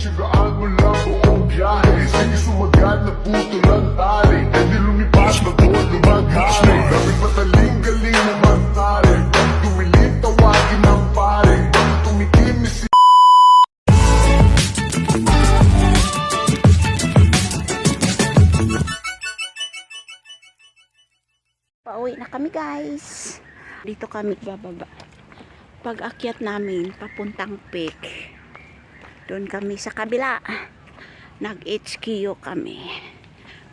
Tsagaan mo lang buong biyahe Sige sumagal na puto lang tali Hindi lumipas na doon lumaghari Dapat mataling galing naman tari tumilim tawagin ng pare Pag tumikimis si Pauwi na kami guys. Dito kami bababa. Pag akyat namin, papuntang peak. Doon kami sa kabila. Nag-HQ kami.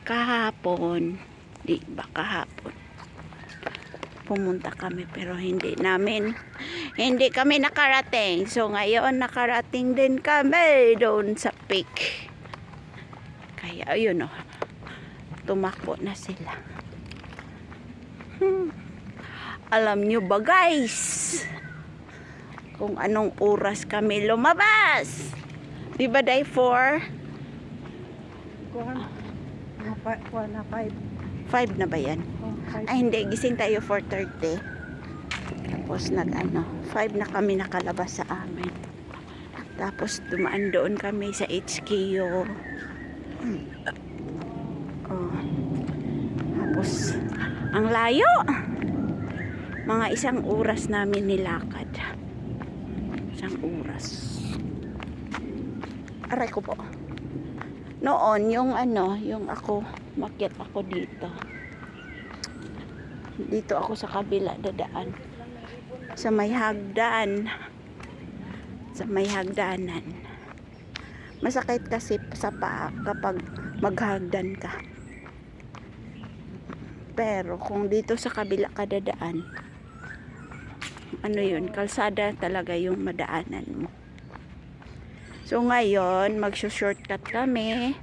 Kahapon. Di ba kahapon? Pumunta kami pero hindi namin hindi kami nakarating. So ngayon nakarating din kami doon sa peak. Kaya ayun oh. Tumakbo na sila. Alam nyo ba guys? Kung anong oras kami lumabas. Di ba day 4? Kuhan. Kuhan na five. 5 na ba yan? Oh. Ay hindi, gising tayo 4.30. Tapos nag ano, 5 na kami nakalabas sa amin. Tapos dumaan doon kami sa HQ. Hmm. Oh. Tapos, ang layo! Mga isang oras namin nilakad. Isang oras. Aray ko po. Noon, yung ano, yung ako, makyat ako dito. Dito ako sa kabila dadaan. Sa may hagdan. Sa may hagdanan. Masakit kasi sa paa kapag maghagdan ka. Pero kung dito sa kabila ka dadaan, ano yun, kalsada talaga yung madaanan mo. So ngayon, magso-shortcut kami.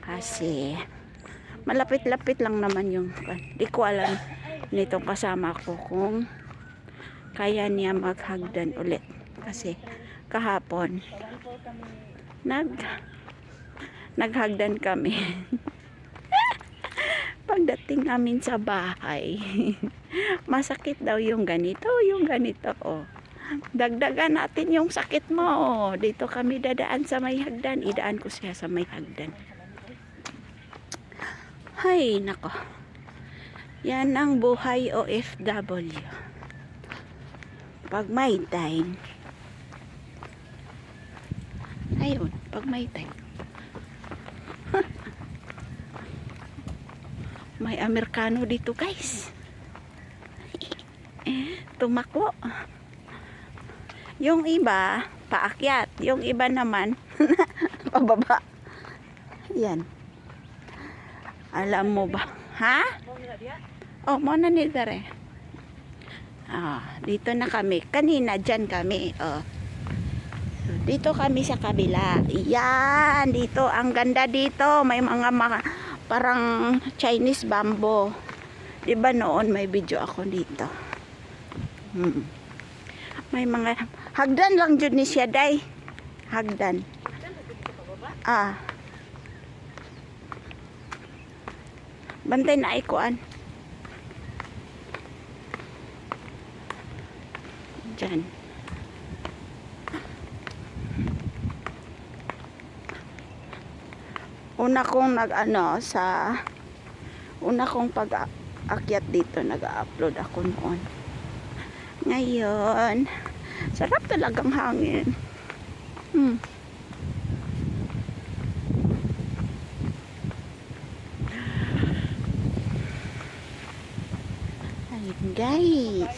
Kasi malapit-lapit lang naman yung di ko alam nitong kasama ko kung kaya niya maghagdan ulit. Kasi kahapon nag naghagdan kami. Pagdating namin sa bahay, masakit daw yung ganito, yung ganito, oh. Dagdagan natin yung sakit mo. Dito kami dadaan sa may hagdan. Idaan ko siya sa may hagdan. Hay, nako. Yan ang buhay OFW. Pag may time. Ayun, pag may time. may Amerikano dito, guys. Tumakbo. Yung iba, paakyat. Yung iba naman, pababa. Yan. Alam mo ba? Ha? Oh, mo na ni Dare. Ah, dito na kami. Kanina dyan kami. Oh. Dito kami sa kabila. Yan, dito. Ang ganda dito. May mga ma- parang Chinese bamboo. 'Di ba noon may video ako dito? Hmm. May mga hagdan lang jud ni siya day. Hagdan. Ah. Bantay na ay kuan. Diyan. Una kong nag ano sa una kong pag akyat dito nag-upload ako noon. Ngayon, sarap talagang hangin. Hmm. Ayun guys.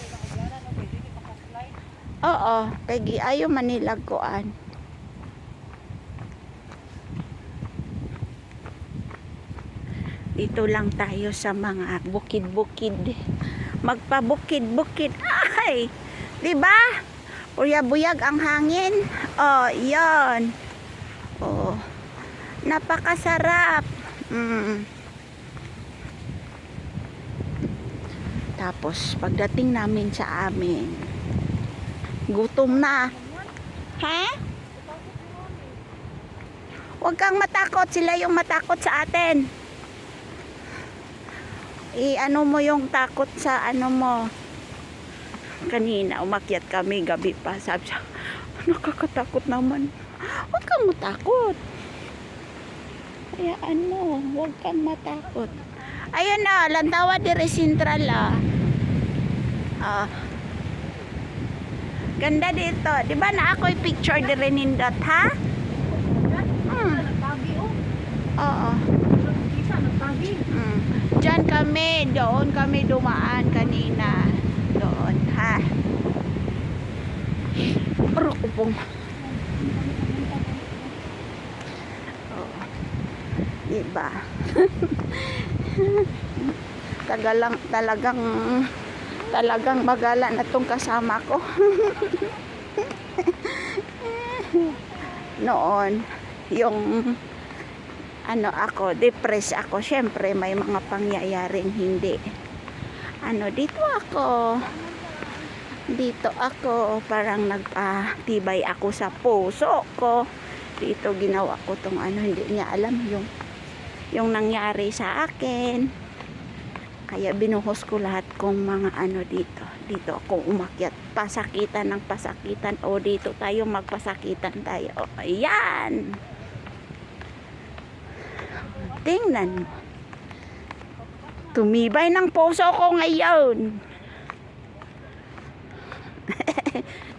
Oo, kay gi ayo Manila koan. Dito lang tayo sa mga bukid-bukid. Magpabukid-bukid. Ay! 'Di ba? Buyag ang hangin. Oh, 'yon. Oh. Napakasarap. Mm. Tapos pagdating namin sa amin, gutom na. Ha? Huwag kang matakot, sila yung matakot sa atin. I-ano mo yung takot sa ano mo. Kanina umakyat kami gabi pa, sabi siya, Nakakatakot naman. Huwag kang matakot. Hayaan mo. Huwag kang matakot. Ayun na, Lantawa dire Central ah. Ah. Ganda dito. Di ba na ako'y picture dire nindot, ha? Hmm. Oo. Kita, nagpagi. Mm. Diyan kami, doon kami dumaan kanina. Doon, ha? Upong. Oo. Diba? Tagalang, talagang talagang magala na tong kasama ko. Noon, yung ano ako, depressed ako. Syempre, may mga pangyayaring hindi. Ano, dito ako. Dito ako, parang nagpatibay ako sa puso ko. Dito ginawa ko tong ano, hindi niya alam yung yung nangyari sa akin. Kaya binuhos ko lahat kong mga ano dito. Dito ako umakyat. Pasakitan ng pasakitan. O dito tayo magpasakitan tayo. O, ayan. Tingnan. Tumibay ng puso ko ngayon.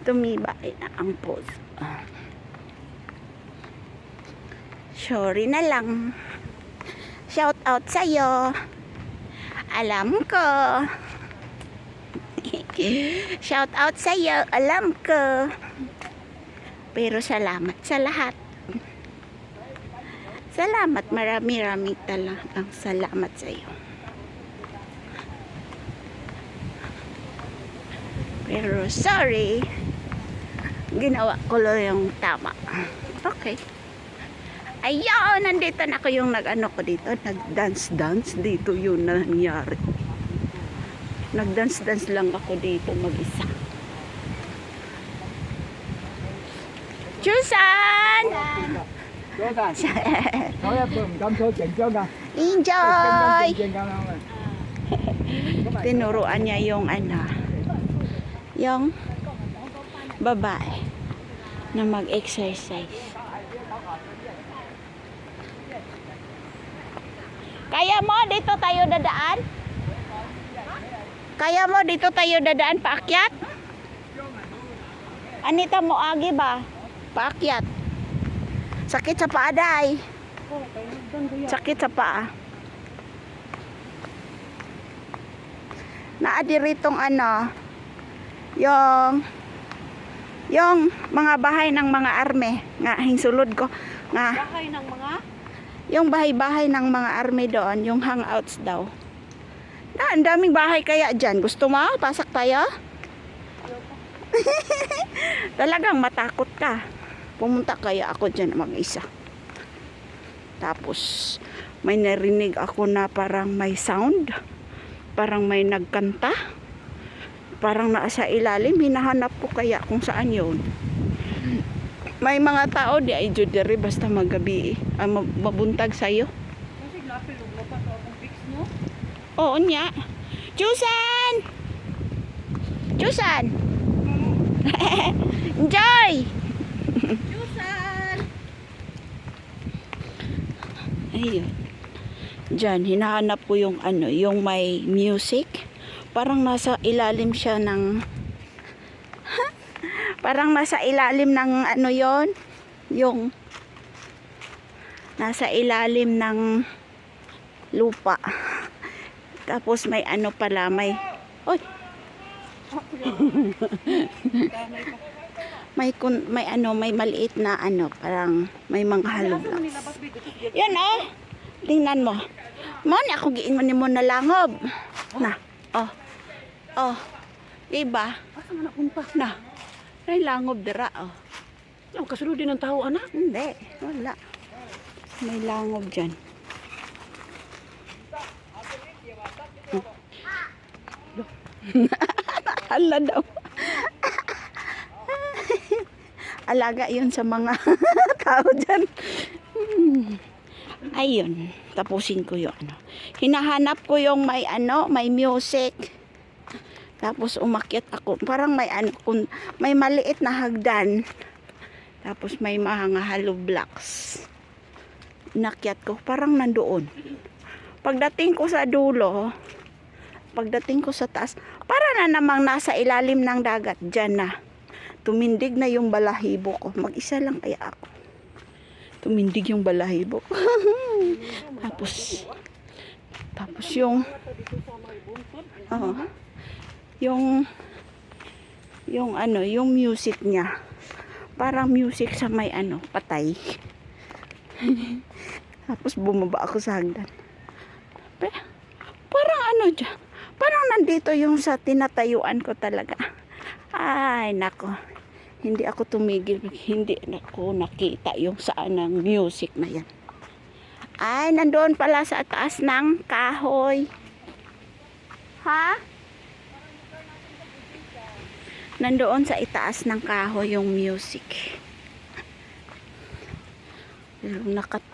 Tumibay na ang puso. Sorry na lang. Shout out sa'yo. Alam ko. Shout out sa'yo. Alam ko. Pero salamat sa lahat. Salamat, marami-rami talagang salamat sa iyo. Pero sorry, ginawa ko lang yung tama. Okay. Ayun nandito na ako yung nag ano ko dito. Nag dance dance dito yun nangyari. Nag dance dance lang ako dito mag isa Chusan! Enjoy! Tinuruan niya yung ano, yung babae na mag-exercise. Kaya mo dito tayo dadaan? Kaya mo dito tayo dadaan paakyat? Anita mo agi ba? Paakyat. Sakit sa paa, day. Sakit sa paa. Naadiritong ano, yung yung mga bahay ng mga arme nga hinsulod ko nga Bahay ng mga yung bahay-bahay ng mga army doon, yung hangouts daw. Na, ang daming bahay kaya dyan. Gusto mo? Pasak tayo? Talagang matakot ka. Pumunta kaya ako dyan mag-isa. Tapos, may narinig ako na parang may sound. Parang may nagkanta. Parang nasa ilalim. Hinahanap ko kaya kung saan yun. May mga tao di ay judere basta magabi ah, mab- mabuntag sa'yo. kasi lapil ug pa to akong fix no. Oo niya. Chusan! Chusan! Enjoy! Yusan. Ayun. Diyan, hinahanap ko yung ano, yung may music. Parang nasa ilalim siya ng... Parang nasa ilalim ng ano yon Yung... Nasa ilalim ng lupa. Tapos may ano pala, may... Oy! may kun, may ano, may maliit na ano, parang may mga sa Yan oh. Tingnan mo. Mo ni ako giin mo ni mo na langob. Na. Oh. Oh. Diba? Asa man napunta? Na. May langob dira oh. Ang kasulod din ng tao anak. Hindi. Wala. May langob dyan. Ala daw. Alaga yun sa mga tao dyan. Hmm. Ayun, tapusin ko yung ano. Hinahanap ko yung may ano, may music. Tapos umakyat ako. Parang may ano, kun, may maliit na hagdan. Tapos may mga hollow blocks. Inakyat ko, parang nandoon. Pagdating ko sa dulo, pagdating ko sa taas, para na namang nasa ilalim ng dagat. Diyan na. Tumindig na yung balahibo ko. Mag-isa lang kaya ako. Tumindig yung balahibo ko. tapos, tapos yung, oo, yung, yung ano, yung music niya. Parang music sa may ano, patay. tapos bumaba ako sa hagdan. Pa- Parang ano dyan. Parang nandito yung sa tinatayuan ko talaga. Ay, nako. Hindi ako tumigil. Hindi ako nakita yung saan ng music na yan. Ay, nandoon pala sa taas ng kahoy. Ha? Nandoon sa itaas ng kahoy yung music. Nakat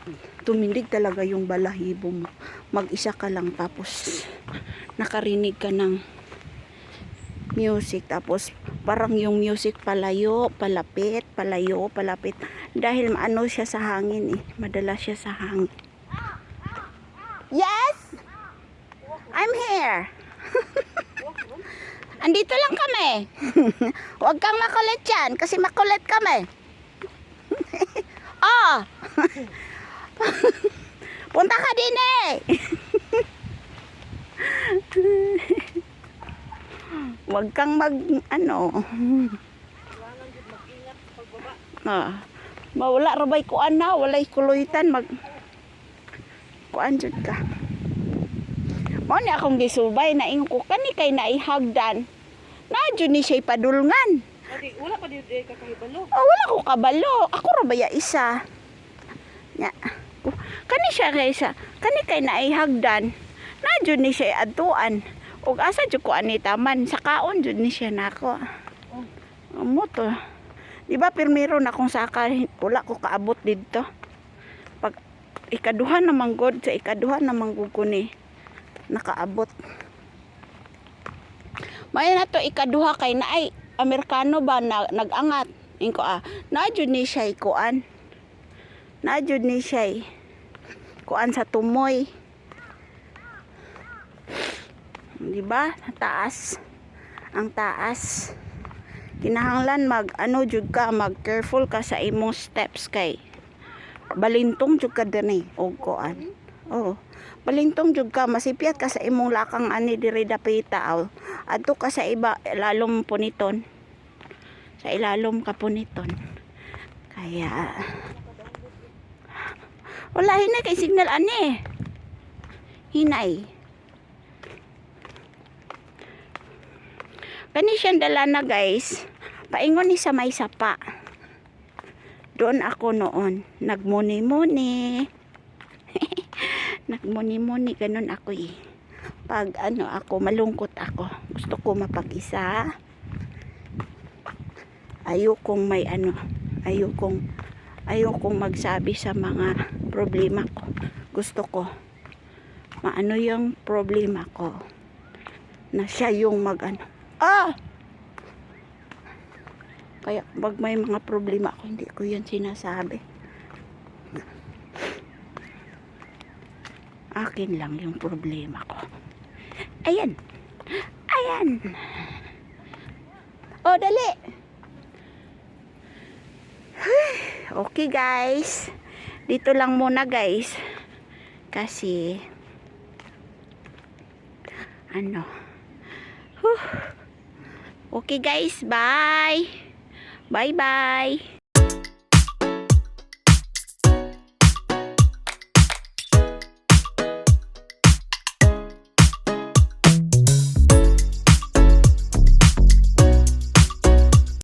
tumindig talaga yung balahibo mo. Mag-isa ka lang tapos nakarinig ka ng music tapos parang yung music palayo, palapit, palayo, palapit dahil ano siya sa hangin eh. Madala siya sa hangin. Yes! I'm here. Andito lang kami. Huwag kang makulit yan kasi makulit kami. oh! Punta ka din eh. Huwag kang mag ano. Ah. Mawala rabay ko ana, walay kuluitan mag kuan jud ka. Mo ni akong gisubay na ingon ko kani kay naihagdan. Na jud ni siya padulngan. Adi, wala pa din eh, kakahibalo. Oh, wala ko kabalo. Ako ra baya isa. Nya. Oh, Kani siya kay sa kani kay naihagdan. Na jud ni siya atuan. Ug asa jud ko ani taman sa kaon jud ni siya nako. Amo to. Di ba pirmiro na kung saka wala ko kaabot didto. Pag ikaduha naman god sa ikaduha naman gud ko ni nakaabot. May na to ikaduha kay na ay Amerikano ba na, nagangat. Inko ah, na jud ni siya kuan. Na jud ni siya kuan sa tumoy. Di ba? Taas. Ang taas. Kinahanglan mag ano jud ka, mag careful ka sa imong steps kay balintong jud ka dinhi og kuan. Oo. Balintong jud ka, masipyat ka sa imong lakang ani diri dapita aw. Adto ka sa iba lalom puniton. Sa ilalom ka puniton. Kaya wala hinay kay signal ani. Hinay. Kani siyang dala na guys. Paingon ni sa may sapa. Doon ako noon. Nagmuni-muni. Nagmuni-muni. Ganun ako eh. Pag ano ako, malungkot ako. Gusto ko mapag-isa. Ayokong may ano. Ayokong ayokong magsabi sa mga problema ko. Gusto ko maano yung problema ko na siya yung mag ano. Ah! Kaya pag may mga problema ako, hindi ko yan sinasabi. Akin lang yung problema ko. Ayan. Ayan. O, dali. Okay, guys. Dito lang muna, guys. Kasi, ano, Whew. Okay guys, bye. Bye bye.